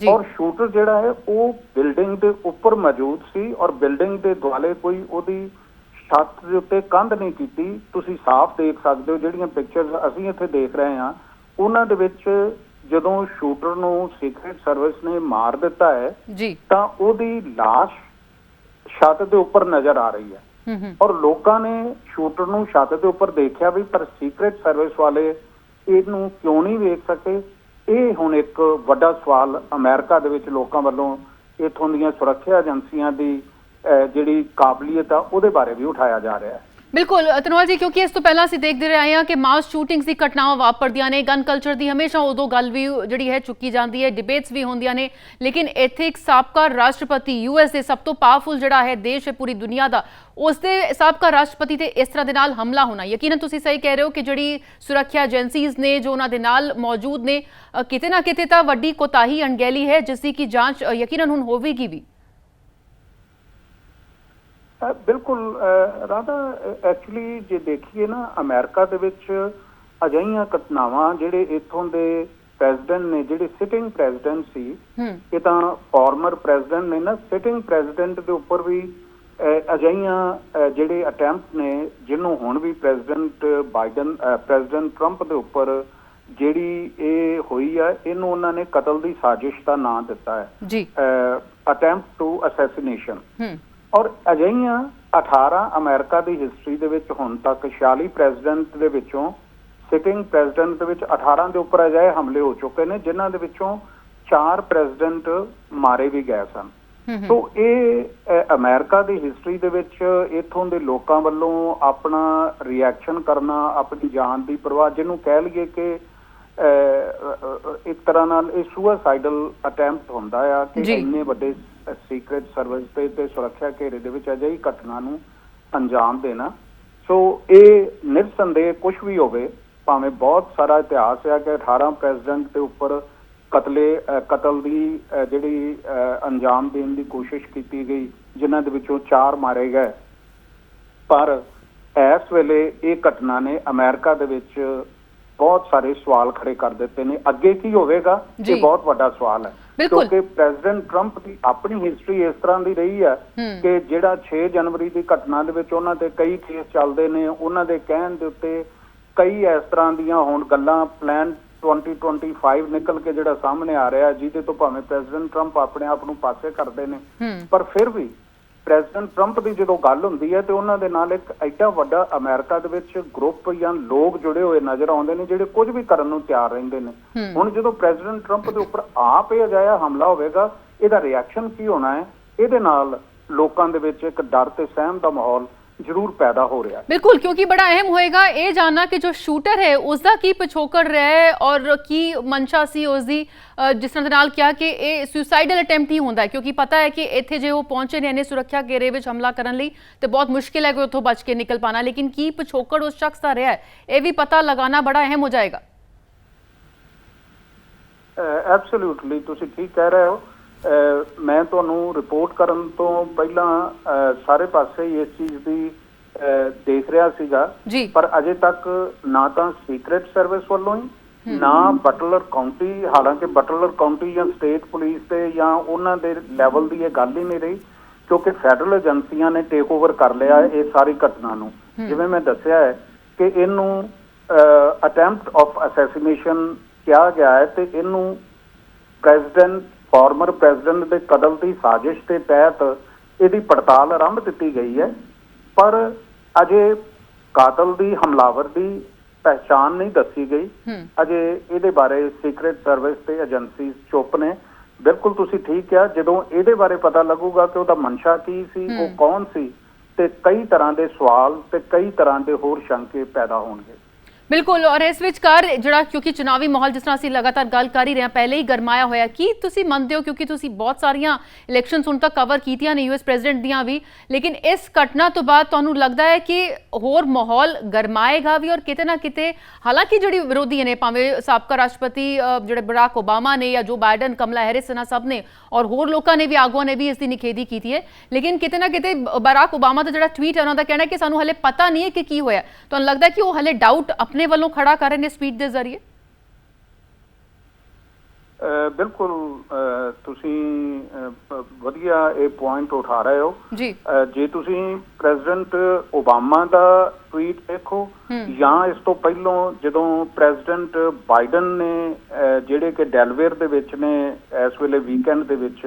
ਔਰ ਸ਼ੂਟਰ ਜਿਹੜਾ ਹੈ ਉਹ ਬਿਲਡਿੰਗ ਦੇ ਉੱਪਰ ਮੌਜੂਦ ਸੀ ਔਰ ਬਿਲਡਿੰਗ ਦੇ ਦੁਆਲੇ ਕੋਈ ਉਹਦੀ ਛੱਤ ਦੇ ਉੱਤੇ ਕੰਧ ਨਹੀਂ ਕੀਤੀ ਤੁਸੀਂ ਸਾਫ਼ ਦੇਖ ਸਕਦੇ ਹੋ ਜਿਹੜੀਆਂ ਪਿਕਚਰਸ ਅਸੀਂ ਇੱਥੇ ਦੇਖ ਰਹੇ ਹਾਂ। ਉਹਨਾਂ ਦੇ ਵਿੱਚ ਜਦੋਂ ਸ਼ੂਟਰ ਨੂੰ ਸੀਕ੍ਰੀਟ ਸਰਵਿਸ ਨੇ ਮਾਰ ਦਿੱਤਾ ਹੈ ਜੀ। ਤਾਂ ਉਹਦੀ ਲਾਸ਼ ਛੱਤ ਦੇ ਉੱਪਰ ਨਜ਼ਰ ਆ ਰਹੀ ਹੈ। ਔਰ ਲੋਕਾਂ ਨੇ ਸ਼ੂਟਰ ਨੂੰ ਛੱਤ ਦੇ ਉੱਪਰ ਦੇਖਿਆ ਵੀ ਪਰ ਸੀਕ੍ਰੀਟ ਸਰਵਿਸ ਵਾਲੇ ਇਹਨੂੰ ਕਿਉਂ ਨਹੀਂ ਵੇਖ ਸਕੇ? ਇਹ ਹੁਣ ਇੱਕ ਵੱਡਾ ਸਵਾਲ ਅਮਰੀਕਾ ਦੇ ਵਿੱਚ ਲੋਕਾਂ ਵੱਲੋਂ ਇਥੋਂ ਦੀਆਂ ਸੁਰੱਖਿਆ ਏਜੰਸੀਆਂ ਦੀ ਜਿਹੜੀ ਕਾਬਲੀਅਤ ਆ ਉਹਦੇ ਬਾਰੇ ਵੀ ਉਠਾਇਆ ਜਾ ਰਿਹਾ ਹੈ। ਬਿਲਕੁਲ ਤਨਵਾਲ ਜੀ ਕਿਉਂਕਿ ਇਸ ਤੋਂ ਪਹਿਲਾਂ ਅਸੀਂ ਦੇਖਦੇ ਰਹੇ ਹਾਂ ਕਿ ਮਾਸ ਸ਼ੂਟਿੰਗਸ ਦੀ ਘਟਨਾਵਾਂ ਵਾਪਰਦੀਆਂ ਨੇ ਗਨ ਕਲਚਰ ਦੀ ਹਮੇਸ਼ਾ ਉਦੋਂ ਗੱਲ ਵੀ ਜਿਹੜੀ ਹੈ ਚੁੱਕੀ ਜਾਂਦੀ ਹੈ ਡਿਬੇਟਸ ਵੀ ਹੁੰਦੀਆਂ ਨੇ। ਲੇਕਿਨ ਇੱਥੇ ਇੱਕ ਸਾਬਕਾ ਰਾਸ਼ਟਰਪਤੀ ਯੂਐਸ ਦੇ ਸਭ ਤੋਂ ਪਾਵਰਫੁਲ ਜਿਹੜਾ ਹੈ ਦੇਸ਼ ਹੈ ਪੂਰੀ ਦੁਨੀਆ ਦਾ ਉਸ ਦੇ ਸਾਬਕਾ ਰਾਸ਼ਟਰਪਤੀ ਤੇ ਇਸ ਤਰ੍ਹਾਂ ਦੇ ਨਾਲ ਹਮਲਾ ਹੋਣਾ। ਯਕੀਨਨ ਤੁਸੀਂ ਸਹੀ ਕਹਿ ਰਹੇ ਹੋ ਕਿ ਜਿਹੜੀ ਸੁਰੱਖਿਆ ਏਜੰਸੀਜ਼ ਨੇ ਜੋ ਉਹਨਾਂ ਦੇ ਨਾਲ ਮੌਜੂਦ ਨੇ ਕਿਤੇ ਨਾ ਕਿਤੇ ਤਾਂ ਵੱਡੀ ਕੋਤਾਹੀ ਅਣਗਹਿਲੀ ਹੈ ਜਿਸ ਦੀ ਕਿ ਜਾਂਚ ਅ, ਯਕੀਨਨ ਹੁਣ ਹੋਵੇਗੀ ਵੀ। ਬਿਲਕੁਲ ਰਾਧਾ ਐਕਚੁਅਲੀ ਜੇ ਦੇਖੀਏ ਨਾ ਅਮਰੀਕਾ ਦੇ ਵਿੱਚ ਅਜਿਹੀਆਂ ਘਟਨਾਵਾਂ ਜਿਹੜੇ ਇੱਥੋਂ ਦੇ ਪ੍ਰੈਜ਼ੀਡੈਂਟ ਨੇ ਜਿਹੜੇ ਸਿਟਿੰਗ ਪ੍ਰੈਜ਼ੀਡੈਂਟ ਸੀ ਇਹ ਤਾਂ ਫਾਰਮਰ ਪ੍ਰੈਜ਼ੀਡੈਂਟ ਨੇ ਨਾ ਸਿਟਿੰਗ ਪ੍ਰੈਜ਼ੀਡੈਂਟ ਦੇ ਉੱਪਰ ਵੀ ਅਹ, ਜਿਹੜੇ ਅਟੈਂਪਟ ਨੇ ਜਿਹਨੂੰ ਹੁਣ ਵੀ ਪ੍ਰੈਜ਼ੀਡੈਂਟ ਬਾਈਡਨ ਪ੍ਰੈਜ਼ੀਡੈਂਟ ਟਰੰਪ ਦੇ ਉੱਪਰ ਜਿਹੜੀ ਇਹ ਹੋਈ ਆ ਇਹਨੂੰ ਉਹਨਾਂ ਨੇ ਕਤਲ ਦੀ ਸਾਜ਼ਿਸ਼ ਦਾ ਨਾਂ ਦਿੱਤਾ ਹੈ। ਜੀ। ਅਟੈਂਪਟ ਟੂ ਅਸੈਸੀਨੇਸ਼ਨ ਹੂੰ। ਔਰ ਅਜਿਹੀਆਂ 18 ਅਮਰੀਕਾ ਦੀ ਹਿਸਟਰੀ ਦੇ ਵਿੱਚ ਹੁਣ ਤੱਕ 46 ਪ੍ਰੈਜ਼ੀਡੈਂਟ ਦੇ ਵਿੱਚੋਂ ਸਿਟਿੰਗ ਪ੍ਰੈਜ਼ੀਡੈਂਟ ਦੇ ਵਿੱਚ 18 ਦੇ ਉੱਪਰ ਅਜਿਹੇ ਹਮਲੇ ਹੋ ਚੁੱਕੇ ਨੇ ਜਿਨ੍ਹਾਂ ਦੇ ਵਿੱਚੋਂ 4 ਪ੍ਰੈਜ਼ੀਡੈਂਟ ਮਾਰੇ ਵੀ ਗਏ ਸਨ ਸੋ ਇਹ ਅਮਰੀਕਾ ਦੀ ਹਿਸਟਰੀ ਦੇ ਵਿੱਚ ਇਥੋਂ ਦੇ ਲੋਕਾਂ ਵੱਲੋਂ ਆਪਣਾ ਰਿਐਕਸ਼ਨ ਕਰਨਾ ਆਪਣੀ ਜਾਨ ਦੀ ਪਰਵਾਹ ਜਿਹਨੂੰ ਕਹਿ ਲਈਏ ਕਿ ਇੱਕ ਤਰ੍ਹਾਂ ਨਾਲ ਇਹ ਸੁਸਾਈਡਲ ਅਟੈਂਪਟ ਹੁੰਦਾ ਆ ਕਿ। ਇੰਨੇ ਵੱਡੇ ਸੀਕ੍ਰੀਟ ਸਰਵਿਸ ਤੇ ਤੇ ਸੁਰੱਖਿਆ ਘੇਰੇ ਦੇ ਵਿੱਚ ਅਜਿਹੀ ਘਟਨਾ ਨੂੰ ਅੰਜਾਮ ਦੇਣਾ। ਸੋ ਇਹ ਨਿਰਸੰਦੇਹ ਕੁਝ ਵੀ ਹੋਵੇ ਭਾਵੇਂ ਬਹੁਤ ਸਾਰਾ ਇਤਿਹਾਸ ਹੈ ਕਿ 18 ਪ੍ਰੈਜ਼ੀਡੈਂਟ ਦੇ ਉੱਪਰ ਕਤਲੇ ਕਤਲ ਦੀ ਜਿਹੜੀ ਅ, ਅੰਜਾਮ ਦੇਣ ਦੀ ਕੋਸ਼ਿਸ਼ ਕੀਤੀ ਗਈ ਜਿਨ੍ਹਾਂ ਦੇ ਵਿੱਚੋਂ 4 ਮਾਰੇ ਗਏ। ਪਰ ਇਸ ਵੇਲੇ ਇਹ ਘਟਨਾ ਨੇ ਅਮਰੀਕਾ ਦੇ ਵਿੱਚ ਬਹੁਤ ਸਾਰੇ ਸਵਾਲ ਖੜੇ ਕਰ ਦਿੱਤੇ ਨੇ ਅੱਗੇ ਕੀ ਹੋਵੇਗਾ। ਇਹ ਬਹੁਤ ਵੱਡਾ ਸਵਾਲ ਹੈ। ਕਿਉਂਕਿ ਪ੍ਰੈਜ਼ੀਡੈਂਟ ਟਰੰਪ ਦੀ ਆਪਣੀ ਹਿਸਟਰੀ ਇਸ ਤਰ੍ਹਾਂ ਦੀ ਰਹੀ ਹੈ। ਕਿ ਜਿਹੜਾ 6 ਜਨਵਰੀ ਦੀ ਘਟਨਾ ਦੇ ਵਿੱਚ ਉਹਨਾਂ ਤੇ ਕਈ ਕੇਸ ਚੱਲਦੇ ਨੇ ਉਹਨਾਂ ਦੇ ਕਹਿਣ ਦੇ ਉੱਤੇ ਕਈ ਇਸ ਤਰ੍ਹਾਂ ਦੀਆਂ ਹੁਣ ਗੱਲਾਂ ਪਲਾਨ 2025 ਨਿਕਲ ਕੇ ਜਿਹੜਾ ਸਾਹਮਣੇ ਆ ਰਿਹਾ ਜਿਹਦੇ ਤੋਂ ਭਾਵੇਂ ਪ੍ਰੈਜ਼ੀਡੈਂਟ ਟਰੰਪ ਆਪਣੇ ਆਪ ਨੂੰ ਪਾਸੇ ਕਰਦੇ ਨੇ ਪਰ ਫਿਰ ਵੀ ਪ੍ਰੈਜ਼ੀਡੈਂਟ ਟਰੰਪ ਦੀ ਜਦੋਂ ਗੱਲ ਹੁੰਦੀ ਹੈ ਤੇ ਉਹਨਾਂ ਦੇ ਨਾਲ ਇੱਕ ਐਡਾ ਵੱਡਾ ਅਮਰੀਕਾ ਦੇ ਵਿੱਚ ਗਰੁੱਪ ਜਾਂ ਲੋਕ ਜੁੜੇ ਹੋਏ ਨਜ਼ਰ ਆਉਂਦੇ ਨੇ ਜਿਹੜੇ ਕੁਝ ਵੀ ਕਰਨ ਨੂੰ ਤਿਆਰ ਰਹਿੰਦੇ ਨੇ। ਹੁਣ ਜਦੋਂ ਪ੍ਰੈਜ਼ੀਡੈਂਟ ਟਰੰਪ ਦੇ ਉੱਪਰ ਆਪ ਇਹ ਅਜਾਇਆ ਹਮਲਾ ਹੋਵੇਗਾ ਇਹਦਾ ਰਿਐਕਸ਼ਨ ਕੀ ਹੋਣਾ ਹੈ ਇਹਦੇ ਨਾਲ ਲੋਕਾਂ ਦੇ ਵਿੱਚ ਇੱਕ ਡਰ ਤੇ ਸਹਿਮ ਦਾ ਮਾਹੌਲ ਜ਼ਰੂਰ ਪੈਦਾ ਹੋ ਰਿਹਾ ਬਿਲਕੁਲ ਕਿਉਂਕਿ ਬੜਾ ਅਹਿਮ ਹੋਏਗਾ ਇਹ ਜਾਨਣਾ ਕਿ ਜੋ ਸ਼ੂਟਰ ਹੈ ਉਸ ਦਾ ਕੀ ਪਿਛੋਕੜ ਰਿਹਾ ਔਰ ਕੀ ਮਨਸ਼ਾ ਸੀ ਉਸ ਦੀ ਜਿਸ ਤਰ੍ਹਾਂ ਦੇ ਨਾਲ ਕਿਹਾ ਕਿ ਇਹ ਸੁਸਾਈਡਲ ਅਟੈਂਪਟ ਹੀ ਹੁੰਦਾ ਹੈ ਕਿਉਂਕਿ ਪਤਾ ਹੈ ਕਿ ਇੱਥੇ ਜੇ ਉਹ ਪਹੁੰਚੇ ਨੇ ਇਹਨੇ ਸੁਰੱਖਿਆ ਘੇਰੇ ਵਿੱਚ ਹਮਲਾ ਕਰਨ ਲਈ ਤੇ ਬਹੁਤ ਮੁਸ਼ਕਿਲ ਹੈ ਕਿ ਉੱਥੋਂ ਬਚ ਕੇ ਨਿਕਲ ਪਾਣਾ ਲੇਕਿਨ ਕੀ ਪਿਛੋਕੜ ਉਸ ਸ਼ਖਸ ਦਾ ਰਿਹਾ ਹੈ ਇਹ ਵੀ ਪਤਾ ਲਗਾਉਣਾ ਬੜਾ ਅਹਿਮ ਹੋ ਜਾਏਗਾ। ਐਬਸੋਲੂਟਲੀ ਤੁਸੀਂ ਠੀਕ ਕਹਿ ਰਹੇ ਹੋ। ਮੈਂ ਤੁਹਾਨੂੰ ਰਿਪੋਰਟ ਕਰਨ ਤੋਂ ਪਹਿਲਾਂ ਸਾਰੇ ਪਾਸੇ ਇਸ ਚੀਜ਼ ਦੀ ਦੇਖ ਰਿਹਾ ਸੀਗਾ। ਪਰ ਅਜੇ ਤੱਕ ਨਾ ਤਾਂ ਸੀਕ੍ਰੀਟ ਸਰਵਿਸ ਵੱਲੋਂ ਹੀ ਨਾ ਬਟਲਰ ਕਾਉਂਟੀ ਹਾਲਾਂਕਿ ਬਟਲਰ ਕਾਉਂਟੀ ਜਾਂ ਸਟੇਟ ਪੁਲਿਸ ਤੇ ਜਾਂ ਉਹਨਾਂ ਦੇ ਲੈਵਲ ਦੀ ਇਹ ਗੱਲ ਹੀ ਨਹੀਂ ਰਹੀ ਕਿਉਂਕਿ ਫੈਡਰਲ ਏਜੰਸੀਆਂ ਨੇ ਟੇਕ ਓਵਰ ਕਰ ਲਿਆ ਇਹ ਸਾਰੀ ਘਟਨਾ ਨੂੰ। ਜਿਵੇਂ ਮੈਂ ਦੱਸਿਆ ਹੈ ਕਿ ਇਹਨੂੰ ਅਟੈਂਪਟ ਆਫ ਅਸੈਸੀਨੇਸ਼ਨ ਕਿਹਾ ਗਿਆ ਹੈ ਤੇ ਇਹਨੂੰ ਪ੍ਰੈਜ਼ੀਡੈਂਟ ਫਾਰਮਰ ਪ੍ਰੈਜ਼ੀਡੈਂਟ ਦੇ ਕਤਲ ਦੀ ਸਾਜ਼ਿਸ਼ ਦੇ ਤਹਿਤ ਇਹਦੀ ਪੜਤਾਲ ਆਰੰਭ ਦਿੱਤੀ ਗਈ ਹੈ ਪਰ ਅਜੇ ਕਾਤਲ ਦੀ ਹਮਲਾਵਰ ਦੀ ਪਹਿਚਾਣ ਨਹੀਂ ਦੱਸੀ ਗਈ। ਅਜੇ ਇਹਦੇ ਬਾਰੇ ਸੀਕ੍ਰੀਟ ਸਰਵਿਸ ਤੇ ਏਜੰਸੀ ਚੁੱਪ ਨੇ। ਬਿਲਕੁਲ ਤੁਸੀਂ ਠੀਕ ਕਿਹਾ ਜਦੋਂ ਇਹਦੇ ਬਾਰੇ ਪਤਾ ਲੱਗੂਗਾ ਕਿ ਉਹਦਾ ਮਨਸ਼ਾ ਕੀ ਸੀ ਉਹ ਕੌਣ ਸੀ ਤੇ ਕਈ ਤਰ੍ਹਾਂ ਦੇ ਸਵਾਲ ਤੇ ਕਈ ਤਰ੍ਹਾਂ ਦੇ ਹੋਰ ਸ਼ੰਕੇ ਪੈਦਾ ਹੋਣਗੇ। ਬਿਲਕੁਲ, ਔਰ ਇਸ ਵਿਚਕਾਰ ਜਿਹੜਾ ਕਿਉਂਕਿ ਚੁਣਾਵੀ ਮਾਹੌਲ ਜਿਸ ਤਰ੍ਹਾਂ ਅਸੀਂ ਲਗਾਤਾਰ ਗੱਲ ਕਰ ਹੀ ਰਹੇ ਹਾਂ, ਪਹਿਲੇ ਹੀ ਗਰਮਾਇਆ ਹੋਇਆ, ਕੀ ਤੁਸੀਂ ਮੰਨਦੇ ਹੋ? ਕਿਉਂਕਿ ਤੁਸੀਂ ਬਹੁਤ ਸਾਰੀਆਂ ਇਲੈਕਸ਼ਨਸ ਹੁਣ ਤੱਕ ਕਵਰ ਕੀਤੀਆਂ ਨੇ ਯੂਐਸ ਪ੍ਰੈਜ਼ੀਡੈਂਟ ਦੀਆਂ ਵੀ, ਲੇਕਿਨ ਇਸ ਘਟਨਾ ਤੋਂ ਬਾਅਦ ਤੁਹਾਨੂੰ ਲੱਗਦਾ ਹੈ ਕਿ ਹੋਰ ਮਾਹੌਲ ਗਰਮਾਏਗਾ ਵੀ, ਔਰ ਕਿਤੇ ਨਾ ਕਿਤੇ, ਹਾਲਾਂਕਿ ਜਿਹੜੀ ਵਿਰੋਧੀ ਨੇ, ਭਾਵੇਂ ਸਾਬਕਾ ਰਾਸ਼ਟਰਪਤੀ ਜਿਹੜੇ ਬਰਾਕ ਓਬਾਮਾ ਨੇ ਜਾਂ ਜੋ ਬਾਈਡਨ, ਕਮਲਾ ਹੈਰਿਸ ਨੇ ਸਭ ਨੇ, ਔਰ ਹੋਰ ਲੋਕਾਂ ਨੇ ਵੀ, ਆਗੂਆਂ ਨੇ ਵੀ ਇਸ ਦੀ ਨਿਖੇਧੀ ਕੀਤੀ ਹੈ, ਲੇਕਿਨ ਕਿਤੇ ਨਾ ਕਿਤੇ ਬਰਾਕ ਓਬਾਮਾ ਦਾ ਜਿਹੜਾ ਟਵੀਟ ਹੈ, ਉਹਨਾਂ ਦਾ ਕਹਿਣਾ ਕਿ ਸਾਨੂੰ ਹਲੇ ਪਤਾ ਨਹੀਂ ਹੈ ਕਿ ਕੀ ਹੋਇਆ। ਤੁਹਾਨੂੰ ਲੱਗਦਾ ਕਿ ਉਹ ਹਲੇ ਡਾਊਟ ਆਪਣੇ ਵੱਲੋਂ ਖੜਾ ਕਰ ਰਹੇ ਨੇ ਸਪੀਡ ਦੇ ਜ਼ਰੀਏ? ਬਿਲਕੁਲ ਤੁਸੀਂ ਵਧੀਆ ਇਹ ਪੁਆਇੰਟ ਉਠਾ ਰਹੇ ਹੋ। ਜੀ। ਜੇ ਤੁਸੀਂ ਪ੍ਰੈਜ਼ੀਡੈਂਟ ਓਬਾਮਾ ਦਾ ਟਵੀਟ ਦੇਖੋ ਜਾਂ ਇਸ ਤੋਂ ਪਹਿਲਾਂ ਜਦੋਂ ਪ੍ਰੈਜ਼ੀਡੈਂਟ ਬਾਈਡਨ ਨੇ ਜਿਹੜੇ ਕਿ ਡੈਲਵੇਅਰ ਦੇ ਵਿੱਚ ਨੇ ਇਸ ਵੇਲੇ ਵੀਕਐਂਡ ਦੇ ਵਿੱਚ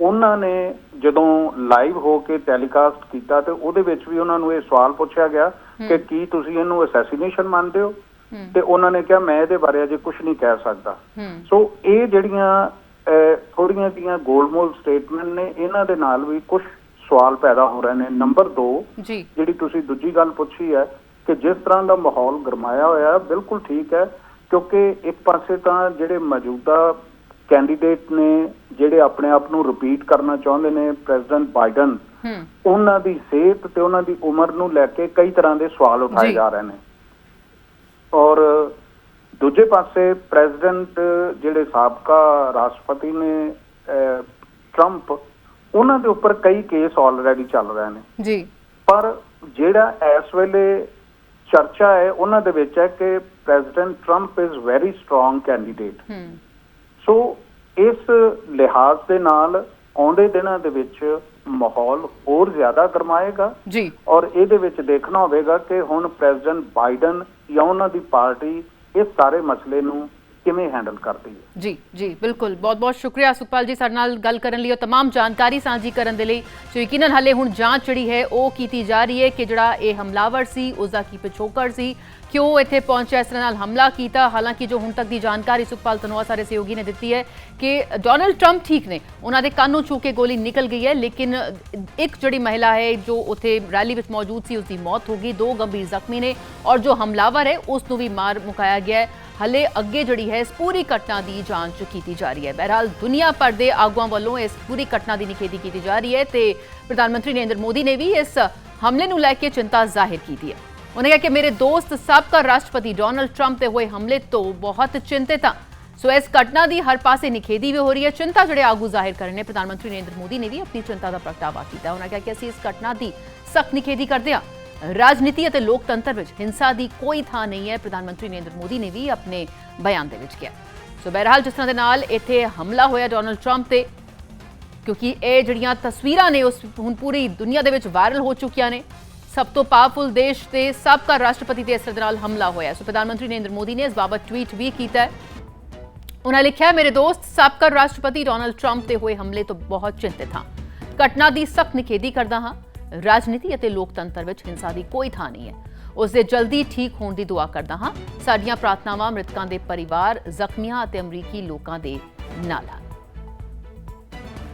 ਉਹਨਾਂ ਨੇ ਜਦੋਂ ਲਾਈਵ ਹੋ ਕੇ ਟੈਲੀਕਾਸਟ ਕੀਤਾ ਤੇ ਉਹਦੇ ਵਿੱਚ ਵੀ ਉਹਨਾਂ ਨੂੰ ਇਹ ਸਵਾਲ ਪੁੱਛਿਆ ਗਿਆ ਕਿ ਕੀ ਤੁਸੀਂ ਇਹਨੂੰ ਅਸੈਸੀਨੇਸ਼ਨ ਮੰਨਦੇ ਹੋ? ਤੇ ਉਹਨਾਂ ਨੇ ਕਿਹਾ ਮੈਂ ਇਹਦੇ ਬਾਰੇ ਅਜੇ ਕੁਝ ਨਹੀਂ ਕਹਿ ਸਕਦਾ। ਸੋ ਇਹ ਜਿਹੜੀਆਂ ਅਹ, ਥੋੜ੍ਹੀਆਂ ਜੀਆਂ ਗੋਲਮੋਲ ਸਟੇਟਮੈਂਟ ਨੇ ਇਹਨਾਂ ਦੇ ਨਾਲ ਵੀ ਕੁਝ ਸਵਾਲ ਪੈਦਾ ਹੋ ਰਹੇ ਨੇ। ਨੰਬਰ 2 ਜੀ। ਜਿਹੜੀ ਤੁਸੀਂ ਦੂਜੀ ਗੱਲ ਪੁੱਛੀ ਹੈ ਕਿ ਜਿਸ ਤਰ੍ਹਾਂ ਦਾ ਮਾਹੌਲ ਗਰਮਾਇਆ ਹੋਇਆ ਹੈ, ਬਿਲਕੁਲ ਠੀਕ ਹੈ ਕਿਉਂਕਿ ਇੱਕ ਪਾਸੇ ਤਾਂ ਜਿਹੜੇ ਮੌਜੂਦਾ ਕੈਂਡੀਡੇਟ ਨੇ ਜਿਹੜੇ ਆਪਣੇ ਆਪ ਨੂੰ ਰਿਪੀਟ ਕਰਨਾ ਚਾਹੁੰਦੇ ਨੇ ਪ੍ਰੈਜ਼ੀਡੈਂਟ ਬਾਈਡਨ ਉਹਨਾਂ ਦੀ ਸਿਹਤ ਤੇ ਉਹਨਾਂ ਦੀ ਉਮਰ ਨੂੰ ਲੈ ਕੇ ਕਈ ਤਰ੍ਹਾਂ ਦੇ ਸਵਾਲ ਉਠਾਏ ਜੀ। ਰਹੇ ਨੇ। ਔਰ ਦੂਜੇ ਪਾਸੇ ਪ੍ਰੈਜ਼ੀਡੈਂਟ ਜਿਹੜੇ ਸਾਬਕਾ ਰਾਸ਼ਟਰਪਤੀ ਨੇ ਟਰੰਪ ਉਹਨਾਂ ਦੇ ਉੱਪਰ ਕਈ ਕੇਸ ਆਲਰੇਡੀ ਚੱਲ ਰਹੇ ਨੇ। ਜੀ। ਪਰ ਜਿਹੜਾ ਇਸ ਵੇਲੇ ਚਰਚਾ ਹੈ ਉਹਨਾਂ ਦੇ ਵਿੱਚ ਹੈ ਕਿ president Trump is very strong candidate ਹੂੰ। ਸੋ ਇਸ ਲਿਹਾਜ਼ ਦੇ ਨਾਲ ਆਉਂਦੇ ਦਿਨਾਂ ਦੇ ਵਿੱਚ ਮਾਹੌਲ ਹੋਰ ਜ਼ਿਆਦਾ ਗਰਮਾਏਗਾ। ਜੀ। ਔਰ ਇਹਦੇ ਵਿੱਚ ਦੇਖਣਾ ਹੋਵੇਗਾ ਕਿ ਹੁਣ ਪ੍ਰੈਜ਼ੀਡੈਂਟ ਬਾਈਡਨ ਜਾਂ ਉਹਨਾਂ ਦੀ ਪਾਰਟੀ ਇਸ ਸਾਰੇ ਮਸਲੇ ਨੂੰ ਕਿਵੇਂ ਹੈਂਡਲ ਕਰਦੀ ਹੈ ਜੀ ਜੀ ਬਿਲਕੁਲ ਬਹੁਤ ਬਹੁਤ ਸ਼ੁਕਰੀਆ ਸੁਖਪਾਲ ਜੀ ਸਾਡੇ ਨਾਲ ਗੱਲ ਕਰਨ ਲਈ ਉਹ तमाम ਜਾਣਕਾਰੀ ਸਾਂਝੀ ਕਰਨ ਦੇ ਲਈ ਸੋ ਯਕੀਨਨ ਹਲੇ ਹੁਣ ਜਾਂਚ ਜਿਹੜੀ ਹੈ ਉਹ ਕੀਤੀ ਜਾ ਰਹੀ ਹੈ ਕਿ ਜਿਹੜਾ ਇਹ ਹਮਲਾਵਰ ਸੀ ਉਸ ਦਾ ਕੀ ਪਿਛੋਕੜ ਸੀ ਕਿਉਂ ਇੱਥੇ ਪਹੁੰਚਿਆ ਇਸ ਤਰ੍ਹਾਂ ਨਾਲ ਹਮਲਾ ਕੀਤਾ ਹਾਲਾਂਕਿ ਜੋ ਹੁਣ ਤੱਕ ਦੀ ਜਾਣਕਾਰੀ ਸੁਖਪਾਲ ਤਨੋਆ ਸਾਰੇ ਸਹਿਯੋਗੀ ਨੇ ਦਿੱਤੀ ਹੈ ਕਿ ਡੋਨਲਡ ਟਰੰਪ ਠੀਕ ਨੇ ਉਹਨਾਂ ਦੇ ਕੰਨੋਂ ਛੂ ਕੇ ਗੋਲੀ ਨਿਕਲ ਗਈ ਹੈ ਲੇਕਿਨ ਇੱਕ ਜਿਹੜੀ ਮਹਿਲਾ ਹੈ ਜੋ ਉੱਥੇ ਰੈਲੀ ਵਿੱਚ ਮੌਜੂਦ ਸੀ ਉਸ ਦੀ ਮੌਤ ਹੋ ਗਈ ਦੋ ਗੰਭੀਰ ਜ਼ਖਮੀ ਨੇ ਔਰ ਜੋ ਹਮਲਾਵਰ ਹੈ ਉਸ ਨੂੰ ਵੀ ਮਾਰ ਮੁਕਾਇਆ ਗਿਆ ਹੈ ਹਲੇ ਅੱਗੇ ਜਿਹੜੀ ਹੈ ਇਸ ਪੂਰੀ ਘਟਨਾ ਦੀ ਜਾਂਚ ਕੀਤੀ ਜਾ ਰਹੀ ਹੈ। ਬਹਿਰਾਲ, ਦੁਨੀਆ ਭਰ ਦੇ ਆਗੂਆਂ ਵੱਲੋਂ ਇਸ ਪੂਰੀ ਘਟਨਾ ਦੀ ਨਿਖੇਧੀ ਕੀਤੀ ਜਾ ਰਹੀ ਹੈ ਤੇ ਪ੍ਰਧਾਨ ਮੰਤਰੀ ਨਰਿੰਦਰ ਮੋਦੀ ਨੇ ਵੀ ਇਸ ਹਮਲੇ ਨੂੰ ਲੈ ਕੇ ਚਿੰਤਾ ਜ਼ਾਹਿਰ ਕੀਤੀ ਹੈ। ਉਹਨੇ ਕਿਹਾ ਕਿ ਮੇਰੇ ਦੋਸਤ ਸਾਬਕਾ ਰਾਸ਼ਟਰਪਤੀ ਡੋਨਲਡ ਟਰੰਪ ਤੇ ਹੋਏ ਹਮਲੇ ਤੋਂ ਬਹੁਤ ਚਿੰਤਿਤ ਹਾਂ। ਸੋ ਇਸ ਘਟਨਾ ਦੀ ਹਰ ਪਾਸੇ ਨਿਖੇਧੀ ਵੀ ਹੋ ਰਹੀ ਹੈ। ਚਿੰਤਾ ਜਿਹੜੇ ਆਗੂ ਜ਼ਾਹਿਰ ਕਰ ਰਹੇ ਨੇ, ਪ੍ਰਧਾਨ ਮੰਤਰੀ ਨਰਿੰਦਰ ਮੋਦੀ ਨੇ ਵੀ ਆਪਣੀ ਚਿੰਤਾ ਦਾ ਪ੍ਰਗਟਾਵਾ ਕੀਤਾ। ਉਹਨਾਂ ਕਿਹਾ ਕਿ ਅਸੀਂ ਇਸ ਘਟਨਾ ਦੀ ਸਖਤ ਨਿਖੇਧੀ ਕਰਦੇ ਹਾਂ। ਰਾਜਨੀਤੀ ਅਤੇ ਲੋਕਤੰਤਰ ਵਿੱਚ ਹਿੰਸਾ ਦੀ ਕੋਈ ਥਾਂ ਨਹੀਂ ਹੈ। ਪ੍ਰਧਾਨ ਮੰਤਰੀ ਨਰਿੰਦਰ ਮੋਦੀ ਨੇ ਵੀ ਆਪਣੇ ਬਿਆਨ ਦੇ ਵਿੱਚ ਕਿਹਾ। ਸੋ ਬਹਰਹਾਲ ਜਿਸ ਤਰ੍ਹਾਂ ਦੇ ਨਾਲ ਇੱਥੇ ਹਮਲਾ ਹੋਇਆ ਡੋਨਲਡ ਟਰੰਪ ਤੇ, ਕਿਉਂਕਿ ਇਹ ਜਿਹੜੀਆਂ ਤਸਵੀਰਾਂ ਨੇ, ਉਸ ਹੁਣ ਪੂਰੀ ਦੁਨੀਆ ਦੇ ਵਿੱਚ ਵਾਇਰਲ ਹੋ ਚੁੱਕੀਆਂ ਨੇ। ਸਭ ਤੋਂ ਪਾਵਰਫੁਲ ਦੇਸ਼ ਤੇ ਸਾਬਕਾ ਰਾਸ਼ਟਰਪਤੀ 'ਤੇ ਇਸ ਤਰ੍ਹਾਂ ਦੇ ਨਾਲ ਹਮਲਾ ਹੋਇਆ। ਸੋ ਪ੍ਰਧਾਨ ਮੰਤਰੀ ਨਰਿੰਦਰ ਮੋਦੀ ਨੇ ਇਸ ਬਾਬਤ ਟਵੀਟ ਵੀ ਕੀਤਾ ਹੈ। ਉਹਨਾਂ ਲਿਖਿਆ ਮੇਰੇ ਦੋਸਤ, ਸਾਬਕਾ ਰਾਸ਼ਟਰਪਤੀ ਡੋਨਲਡ ਟਰੰਪ ਤੇ ਹੋਏ ਹਮਲੇ ਤੋਂ ਬਹੁਤ ਚਿੰਤਿਤ ਹਾਂ। ਘਟਨਾ ਦੀ ਸਖਤ ਨਿਖੇਧੀ ਕਰਦਾ ਹਾਂ। ਰਾਜਨੀਤੀ ਅਤੇ ਲੋਕਤੰਤਰ ਵਿੱਚ ਹਿੰਸਾ ਦੀ ਕੋਈ ਥਾਂ ਨਹੀਂ ਹੈ। ਉਸ ਦੇ ਜਲਦੀ ਠੀਕ ਹੋਣ ਦੀ ਦੁਆ ਕਰਦਾ ਹਾਂ। ਸਾਡੀਆਂ ਪ੍ਰਾਰਥਨਾਵਾਂ ਮ੍ਰਿਤਕਾਂ ਦੇ ਪਰਿਵਾਰ, ਜ਼ਖਮੀਆਂ ਅਤੇ ਅਮਰੀਕੀ ਲੋਕਾਂ ਦੇ ਨਾਲ। ਹਨ